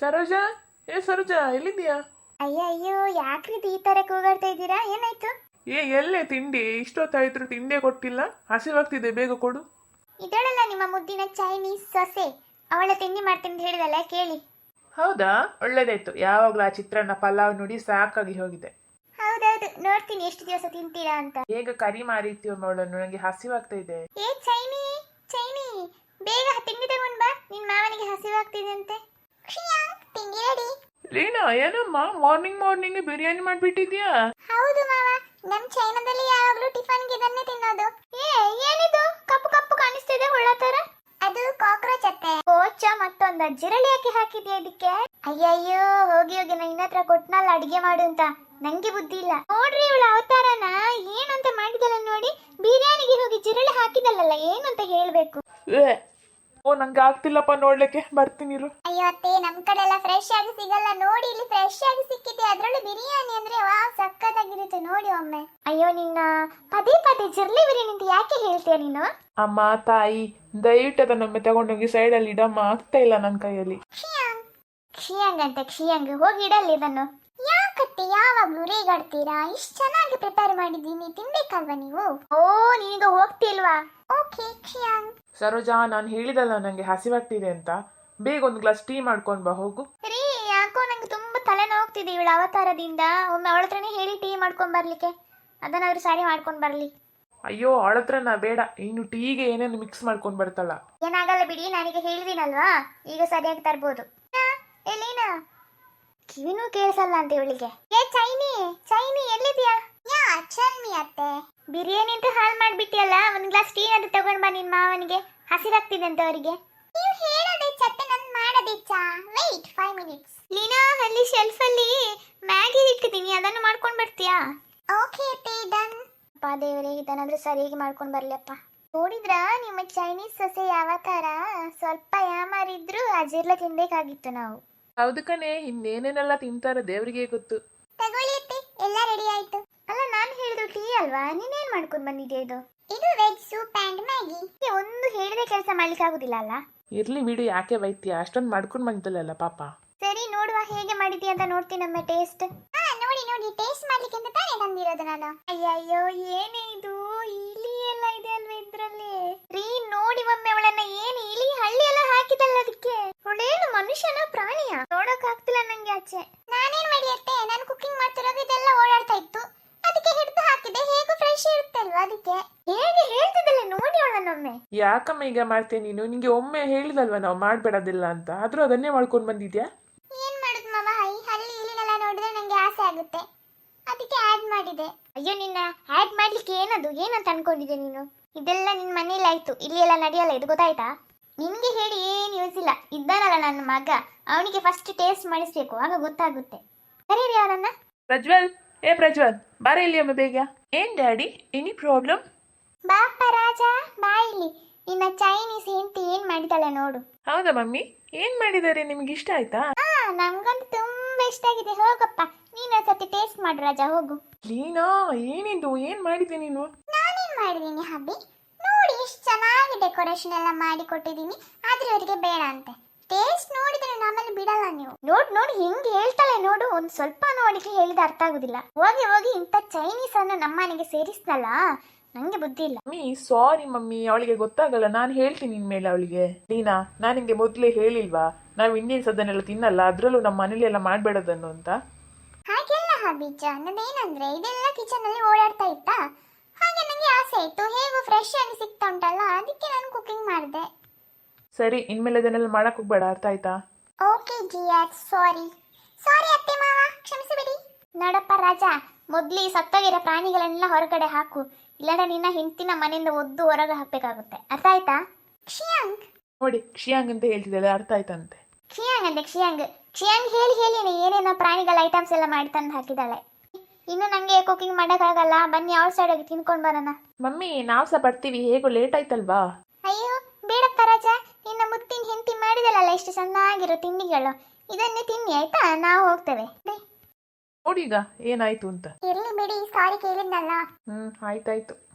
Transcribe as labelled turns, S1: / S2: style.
S1: ಸರೋಜಾ? ಏ ಸರೋಜಾ ಎಲ್ಲಿದ್ಯಾ
S2: ಅಯ್ಯೋ ಅಯ್ಯೋ ಯಾಕ್ರಿ ಈ ತರ ಕೂಗಾಡ್ತಾ ಇದ್ದೀರಾ? ಏನಾಯ್ತು?
S1: ಏ ಎಲ್ಲೇ ತಿಂಡಿ? ಇಷ್ಟೊತ್ತಾಯ್ತು ತಿಂಡಿ ಕೊಟ್ಟಿಲ್ಲ. ಹಸಿವಾಗ್ತಿದೆ ಬೇಗ ಕೊಡು.
S2: ಇದಳಲ್ಲ ನಿಮ್ಮ ಮುದ್ದಿನ ಚೈನೀಸ್ ಸೊಸೆ? ಅವಳ ತಿಂಡಿ ಮಾಡ್ತೀನಿ ಅಂತ ಹೇಳಿದಲ್ಲ ಕೇಳಿ.
S1: ಹೌದಾ? ಒಳ್ಳೇದಾಯ್ತು. ಯಾವಾಗ್ಲೂ ಆ ಚಿತ್ರಾನ್ನ ಪಲಾವ್ ನೋಡಿ ಸಾಕಾಗಿ ಹೋಗಿದೆ.
S2: ಹೌದೌದು. ನೋಡ್ತೀನಿ ಎಷ್ಟು ದಿವಸ ತಿಂತೀರಾ ಅಂತ.
S1: ಹೇಗ ಕರಿ ಮಾರಿತ್ತೀವ ಅವಳನ್ನು ನನಗೆ ಹಸಿವಾಗ್ತಾ ಇದೆ.
S2: ಏ ಚೈನಿ ಚೈನಿ. ಬೇಗ ತಿಂಡಿ ತಗೊಂಡ್ ಬಾ. ನಿನ್ ಮಾವನಿಗೆ ಹಸಿವಾಗ್ತಿದೆ ಅಂತೆ. ತಿಂಡಿ ರೆಡಿ
S1: ಲೀನಾ ಏನಮ್ಮ ಮಾರ್ನಿಂಗ್ ಮಾರ್ನಿಂಗ್ ಬಿರಿಯಾನಿ ಮಾಡ್ಬಿಟ್ಟಿದ್ಯಾ?
S2: ಹೌದು ಮಾವ. ನಮ್ ಚೈನಾದಲ್ಲಿ ಯಾವಾಗ್ಲೂ ಟಿಫನ್ ಇದನ್ನೇ ತಿನ್ನೋದು. ಏ ಏನಿದು? ಕಪ್ಪು ಕಪ್ಪು ಕಾಣಿಸ್ತಿದೆ ಹುಳ ತರ ಅದು ಕಾಕ್ರೋಚ್ ಅತ್ತೆ. ಕೋಚ ಮತ್ತೊಂದ ಜಿರಳಿ ಯಾಕೆ ಹಾಕಿದ್ಯಾ ಇದಕ್ಕೆ? ಅಯ್ಯಯ್ಯೋ ಹೋಗಿ ಹೋಗಿ ನನ್ನ ಹತ್ರ ಕೊಟ್ನಲ್ಲ ಅಡಿಗೆ ಮಾಡು ಅಂತ. ನಂಗೆ ಬುದ್ಧಿ ಇಲ್ಲ. ನೋಡ್ರಿ ಇವಳ ಅವತಾರನ. ಏನಂತ ಮಾಡಿದಲ್ಲ ನೋಡಿ. ಬಿರಿಯಾನಿಗೆ ಹೋಗಿ ಜಿರಳಿ ಹಾಕಿದಲ್ಲಲ್ಲ ಏನಂತ ಹೇಳ್ಬೇಕು?
S1: ಏ ಓ ನಂಗೆ ಆಗ್ತಿಲ್ಲಪ್ಪ ನೋಡ್ಲಿಕ್ಕೆ. ಬರ್ತೀನಿ ಇರು.
S2: ಅಯ್ಯೋ ಅತ್ತೆ ನಮ್ ಕಡೆ ಎಲ್ಲ ಫ್ರೆಶ್ ಆಗಿ ಸಿಗಲ್ಲ. ನೋಡಿ ಇಲ್ಲಿ ಫ್ರೆಶ್ ಆಗಿ ಸಿಕ್ಕಿದೆ. ಅದ್ರಲ್ಲೂ ಬಿರಿಯಾನಿ ಅಂದ್ರೆ ವಾ ಸಕ್ಕತ್ತಾಗಿರುತ್ತೆ. ನೋಡಿ ಒಮ್ಮೆ. ಅಯ್ಯೋ ನಿನ್ನ ಪದೇ ಪದೇ ಜಿರ್ಲಿ ಬಿರಿಯಾನಿ ಅಂತ ಯಾಕೆ ಹೇಳ್ತೀಯ ನೀನು?
S1: ಅಮ್ಮ ತಾಯಿ ದಯವಿಟ್ಟು ಅದನ್ನೊಮ್ಮೆ ತಗೊಂಡೋಗಿ ಸೈಡಲ್ಲಿ ಇಡಮ್ಮ. ಆಗ್ತಾ ಇಲ್ಲ ನನ್ನ ಕೈಯಲ್ಲಿ.
S2: ಕ್ಷಿಯಾಂಗ್. ಕ್ಷಿಯಾಂಗ್ ಅಂತ ಕ್ಷಿಯಾಂಗ್. ಹೋಗಿ ಇಡಲ್ಲಿ ಇದನ್ನು. ಯಾಕತ್ತೆ ಯಾವಾಗ್ಲೂ ರೇಗಾಡ್ತೀರಾ ಇಷ್ಟ ಚೆನ್ನಾಗಿ ಪ್ರಿಪೇರ್ ಮಾಡಿದ್ದೀನಿ. ತಿನ್ಬೇಕಲ್ವಾ ನೀವು? ಓ ನೀನೀಗ ಹೋಗ್ತಿಲ್ವಾ? ಓಕೆ ಕ್ಷಿಯಾಂಗ್
S1: ಸರೋಜಾ ನಾನು ಹೇಳಿದಲ್ಲ ನನಗೆ ಹಸಿವಾಗ್ತಿದೆ ಅಂತ. ಬೇಗ ಒಂದು ಗ್ಲಾಸ್ ಟೀ ಮಾಡ್ಕೊಂಡು ಬಾ ಹೋಗು.
S2: ರೀ ಯಾಕೋ ನಂಗೆ ತುಂಬಾ ತಲೆನೋವ್ತಿದೆ ಇವಳ ಅವತಾರದಿಂದ. ಒಮ್ಮೆ ಅವಳ ಹತ್ರನೇ ಹೇಳಿ ಟೀ ಮಾಡ್ಕೊಂಡ್ ಬರ್ಲಿಕ್ಕೆ. ಅದನ್ನಾದ್ರೂ ಸಾರಿ ಮಾಡ್ಕೊಂಡ್ ಬರ್ಲಿ.
S1: ಅಯ್ಯೋ ಅವಳ ಹತ್ರ ನಾ ಬೇಡ. ಇನ್ನು ಟೀಗೆ ಏನೇನು ಮಿಕ್ಸ್ ಮಾಡ್ಕೊಂಡು ಬರ್ತಾಳ?
S2: ಏನಾಗಲ್ಲ ಬಿಡಿ ನನಗೆ ಹೇಳಿದಿನಲ್ವಾ? ಈಗ ಸರಿಯಾಗಿ ತರ್ಬೋದು. ಕಿವಿನೂ ಕೇಳಿಸಲ್ಲ ಅಂತ ಇವಳಿಗೆ. ಏ, ಚೈನಿ ಚೈನಿ ಎಲ್ಲಿದ್ಯಾ ಯಾ ಚೈನಿ ಅತ್ತೆ. ಬಿರಿಯಾನಿ ಅಂತ ಹಾಳು ಮಾಡ್ಬಿಟ್ಟಿಯಲ್ಲ, ಒಂದ್ ಗ್ಲಾಸ್ ಟೀ ಅದು ತಗೊಂಡ್ ಬಾ ನಿನ್ ಮಾವನಿಗೆ. ಹಸಿರಾಗ್ತಿದೆ ಅಂತ ಅವರಿಗೆ. ನೀವು ಹೇಳೋದೇ ಚತ್ತೆ ನನ್ ಮಾಡೋದಿಚ್ಚಾ ವೇಟ್ ಫೈವ್ ಮಿನಿಟ್ಸ್ ಲೀನಾ, ಅಲ್ಲಿ ಶೆಲ್ಫ್ ಅಲ್ಲಿ ಮ್ಯಾಗಿ ಇಟ್ಟಿದ್ದೀನಿ, ಅದನ್ನು ಮಾಡ್ಕೊಂಡು ಬರ್ತೀಯಾ? ಓಕೆ ಅತ್ತೆ ಡನ್ ಅಪ್ಪ ದೇವರೇ, ಇದನ್ನಾದ್ರೂ ಸರಿಯಾಗಿ ಮಾಡ್ಕೊಂಡು ಬರ್ಲಪ್ಪ ನೋಡಿದ್ರ, ನಿಮ್ಮ ಚೈನೀಸ್ ಸೊಸೆ ಯಾವ ತರ? ಸ್ವಲ್ಪ ಯಾಮಾರಿದ್ರು ಅಜಿರ್ಲ ತಿನ್ಬೇಕಾಗಿತ್ತು ನಾವು.
S1: ಹೌದು ಕಣೆ ಇನ್ನೇನೇನೆಲ್ಲ ತಿಂತಾರ ದೇವ್ರಿಗೆ ಗೊತ್ತು.
S2: ತಗೊಳ್ಳಿ ಅತ್ತೆ ಎಲ್ಲ ರೆಡಿ ಆಯ್ತು. ಅಲ್ಲ ನಾನು ಹೇಳಿದ್ರು ಟೀ ಅಲ್ವಾ? ನೀನೇನ್ ಮಾಡ್ಕೊಂಡ್ ಬಂದಿದ್ಯಾ ಇದು? ಇದು ವೆಜ್ ಸೂಪ್ ಅಂಡ್ ಮ್ಯಾಗಿ ಒಂದು ಹೇಳಿದ ಕೆಲಸ ಮಾಡ್ಲಿಕ್ಕೆ ಆಗುದಿಲ್ಲ ಅಲ್ಲ?
S1: ಇರ್ಲಿ ಬಿಡು ಯಾಕೆ ಬೈತೀಯ? ಅಷ್ಟೊಂದು ಮಾಡ್ಕೊಂಡು ಬಂದಿದ್ದಲ್ಲ ಪಾಪ.
S2: ಸರಿ ನೋಡುವ ಹೇಗೆ ಮಾಡಿದ್ಯಾ ಅಂತ ನೋಡ್ತೀನಿ ನಮ್ಮ ಟೇಸ್ಟ್ ಹಾ ನೋಡಿ ನೋಡಿ ಟೇಸ್ಟ್ ಮಾಡ್ಲಿಕ್ಕೆ ಅಂತ ತಾನೇ ತಂದಿರೋದು ನಾನು? ಅಯ್ಯಯ್ಯೋ ಏನೇ ಇದು? ಇಲಿ ಎಲ್ಲ ಇದೆ ಅಲ್ವಾ ಇದ್ರಲ್ಲಿ? ರೀ ನೋಡಿ ಒಮ್ಮೆ ಅವಳನ್ನ. ಏನು ಇಲಿ ಹಳ್ಳಿ ಎಲ್ಲ ಹಾಕಿದಲ್ಲ ಅದಕ್ಕೆ? ಅವಳೇನು ಮನುಷ್ಯನ ಪ್ರಾಣಿಯ? ನೋಡಕ್ ಆಗ್ತಿಲ್ಲ ನಂಗೆ ಆಚೆ. ನಾನೇನ್ ಮಾಡಿಯತ್ತೆ ನಾನು ಕುಕಿಂಗ್ ಮಾಡ್ತಿರೋದು ಇದೆಲ್ಲ ಓಡಾಡ್ತಾ ಇತ್ತು. ಅದಕ್ಕೆ ಹಿಡಿದು ಹಾಕಿದೆ ಹೇಗೂ ಫ್ರೆಶ್ ಇರುತ್ತಲ್ವಾ ಅದಕ್ಕೆ? ಹೇಗೆ ಹೇಳ್ತಿದ್ದಲ್ಲ ನೋಡಿ ಅವಳನ್ನೊಮ್ಮೆ
S1: ಯಾಕಮ್ಮ ಈಗ ಮಾಡ್ತೇನೆ ನೀನು? ನಿಂಗೆ ಒಮ್ಮೆ ಹೇಳಿದಲ್ವಾ ನಾವು ಮಾಡ್ಬೇಡದಿಲ್ಲ ಅಂತ? ಆದ್ರೂ ಅದನ್ನೇ ಮಾಡ್ಕೊಂಡು ಬಂದಿದ್ಯಾ?
S2: ಏನ್ ಮಾಡುದು ಮಾವ ಹೈ ಹಳ್ಳಿ ಇಲಿನೆಲ್ಲ ನೋಡಿದ್ರೆ ನಂಗೆ ಆಸೆ ಆಗುತ್ತೆ. ಅದಕ್ಕೆ ಆ್ಯಡ್ ಮಾಡಿದೆ. ಅಯ್ಯೋ ನಿನ್ನ ಆ್ಯಡ್ ಮಾಡ್ಲಿಕ್ಕೆ ಏನದು? ಏನಂತ ಅನ್ಕೊಂಡಿದ್ದೆ ನೀನು? ಇದೆಲ್ಲ ನಿನ್ನ ಮನೇಲಿ ಆಯ್ತು. ಇಲ್ಲಿ ಎಲ್ಲ ನಡೆಯಲ್ಲ ಇದು ಗೊತ್ತಾಯ್ತಾ? ನಿನ್ಗೆ ಹೇಳಿ ಏನು ಯೂಸ್ ಇಲ್ಲ. ಇದ್ದಾನಲ್ಲ ನನ್ನ ಮಗ. ಅವನಿಗೆ ಫಸ್ಟ್ ಟೇಸ್ಟ್ ಮಾಡಿಸ್ಬೇಕು. ಆಗ ಗೊತ್ತಾಗುತ್ತೆ. ಕರೀರಿ ಅವರನ್ನ.
S1: ಪ್ರಜ್ವಲ್ ಏ ಪ್ರಜ್ವಲ್ ಬಾರ ಇಲ್ಲಿ ಅಮ್ಮ ಬೇಗ. ಏನ್ ಡ್ಯಾಡಿ? ಎನಿ ಪ್ರಾಬ್ಲಮ್
S2: ಬಾಪ ರಾಜ ಬಾ ಇಲ್ಲಿ. ನಿನ್ನ ಚೈನೀಸ್ ಹೆಂಡತಿ ಏನ್ ಮಾಡಿದಾಳೆ ನೋಡು.
S1: ಹೌದಾ ಮಮ್ಮಿ? ಏನ್ ಮಾಡಿದಾರೆ ನಿಮ್ಗೆ ಇಷ್ಟ ಆಯ್ತಾ?
S2: ಹಾ ನಮ್ಗಂತೂ ತುಂಬಾ ಇಷ್ಟ ಆಗಿದೆ. ಹೋಗಪ್ಪ. ನೀನು ಸತಿ ಟೇಸ್ಟ್ ಮಾಡು ರಾಜ ಹೋಗು.
S1: ಲೀನಾ ಏನಿದು? ಏನ್ ಮಾಡಿದ್ದೆ ನೀನು?
S2: ನಾನೇನ್ ಮಾಡಿದೀನಿ ಹಬ್ಬಿ? ನೋಡಿ ಎಷ್ಟು ಚೆನ್ನಾಗಿ ಡೆಕೋರೇಷನ್ ಎಲ್ಲ ಮಾಡಿ ಕೊಟ್ಟಿದ್ದೀನಿ. ಆದ್ರೆ ಅವರಿಗೆ ಬೇಡ ಅಂತೆ. ಟೇಸ್ಟ್ ನೋಡಿದ್ರೆ ನಮ್ಮಲ್ಲಿ ಬಿಡಲ್ಲ ನೀವು. ನೋಡ್ ನೋಡಿ ಹೆಂಗೆ ಹೇಳ್ತಾಳೆ ನೋಡು. ಒಂದ್ ಸ್ವಲ್ಪ ನೋಡಿಕ್ಕೆ ಹೇಳಿದ ಅರ್ಥ ಆಗುದಿಲ್ಲ. ಹೋಗಿ ಹೋಗಿ ಇಂಥ ಚೈನೀಸ್ ಅನ್ನು ನಮ್ಮನೆಗೆ ಸೇರಿಸ್ನಲ್ಲ? ನಂಗೆ ಬುದ್ಧಿ ಇಲ್ಲ.
S1: Mummy sorry mummy. ಅವಳಿಗೆ ಗೊತ್ತಾಗಲ್ಲ. ನಾನು ಹೇಳ್ತೀನಿ ಇನ್ಮೇಲೆ ಅವಳಿಗೆ. ಲೀನಾ ನಾನು ನಿಮಗೆ ಮೊದಲೇ ಹೇಳಿಲ್ವಾ? ನಾವು ಇಂಡಿಯನ್ಸ್ ಅದನ್ನೆಲ್ಲ ತಿನ್ನಲ್ಲ. ಅದರಲ್ಲೂ ನಮ್ಮ ಮನೇಲಿ ಎಲ್ಲ ಮಾಡಬೇಡದನ್ನು ಅಂತ.
S2: ಹಾಗೆಲ್ಲ ಹಬೀಜ ನನ್ನದೇನಂದ್ರೆ ಇದೆಲ್ಲ ಕಿಚನ್ ಅಲ್ಲಿ ಓಡಾಡ್ತಾ ಇತ್ತಾ? ಹಾಗೆ ನನಗೆ ಆಸೆ ಆಯ್ತು ಹೇಗೂ ಫ್ರೆಶ್ ಆಗಿ ಸಿಗ್ತಾ ಉಂಟಲ್ಲ ಅದಕ್ಕೆ ನಾನು ಕುಕಿಂಗ್ ಮಾಡಿದೆ.
S1: ಸರಿ ಇನ್ಮೇಲೆ ಅದನ್ನೆಲ್ಲ ಮಾಡಕ್ ಹೋಗ್ಬೇಡ ಅರ್ಥ ಆಯ್ತಾ?
S2: ಓಕೆ ಜಿಯಾ ಸಾರಿ ಸಾರಿ ಅತ್ತೆ ಮಾವ ಕ್ಷಮಿಸಿಬಿಡಿ. ನೋಡಪ್ಪ ರಾಜ ಮೊದ್ಲು ಈ ಸತ್ತೋಗಿರೋ ಪ್ರಾಣಿಗಳನ್ನೆಲ್ಲ ಹೊರಗಡೆ ಹಾಕು. ಇಲ್ಲಾಂದ್ರೆ ನಿನ್ನ ಹಿಂತಿನ ಮನೆಯಿಂದ ಒದ್ದು ಹೊರಗೆ ಹಾಕ್ಬೇಕಾಗುತ್ತೆ. ಅರ್ಥ ಆಯ್ತಾ? ಕ್ಷಿಯಾಂಗ್
S1: ನೋಡಿ ಕ್ಷಿಯಾಂಗ್ ಅಂತ ಹೇಳ್ತಿದ್ದಾಳೆ ಅರ್ಥ ಆಯ್ತಂತೆ.
S2: ಕ್ಷಿಯಾಂಗ್ ಅಂದೆ ಕ್ಷಿಯಾಂಗ್ ಕ್ಷಿಯಾಂಗ್ ಹೇಳಿ ಹೇಳಿ ಏನೇನೋ ಪ್ರಾಣಿಗಳ ಐಟಮ್ಸ್ ಎಲ್ಲ ಮಾಡಿ ತಂದು ಹಾಕಿದ್ದಾಳೆ. ಇನ್ನು ನಂಗೆ ಕುಕಿಂಗ್ ಮಾಡೋಕ್ಕಾಗಲ್ಲ. ಬನ್ನಿ ಅವ್ರ ಸೈಡ್ ಆಗಿ ತಿನ್ಕೊಂಡು ಬರೋಣ.
S1: ಮಮ್ಮಿ ನಾವು ಸಹ ಬರ್ತೀವಿ. ಹೇಗೋ ಲೇಟ್ ಆಯ್ತಲ್ವಾ?
S2: ಅಯ್ಯೋ ಬೇಡಪ್ಪ ರಾಜ. ನಿನ್ನ ಮುತ್ತಿನ ಹೆಂಡತಿ ಮಾಡಿದಳಲ್ಲ ಎಷ್ಟು ಚೆನ್ನಾಗಿರೋ ತಿಂಡಿಗಳು. ಇದನ್ನೇ ತಿನ್ನಿ ಆಯ್ತಾ? ನಾವು ಹೋಗ್ತೇವೆ.
S1: ನೋಡೀಗ ಏನಾಯ್ತು ಅಂತ.
S2: ಇರ್ಲಿ ಬಿಡಿ ಸಾರಿ ಕೇಳಿದ್ನಲ್ಲ.
S1: ಹ್ಮ್ ಆಯ್ತಾಯ್ತು.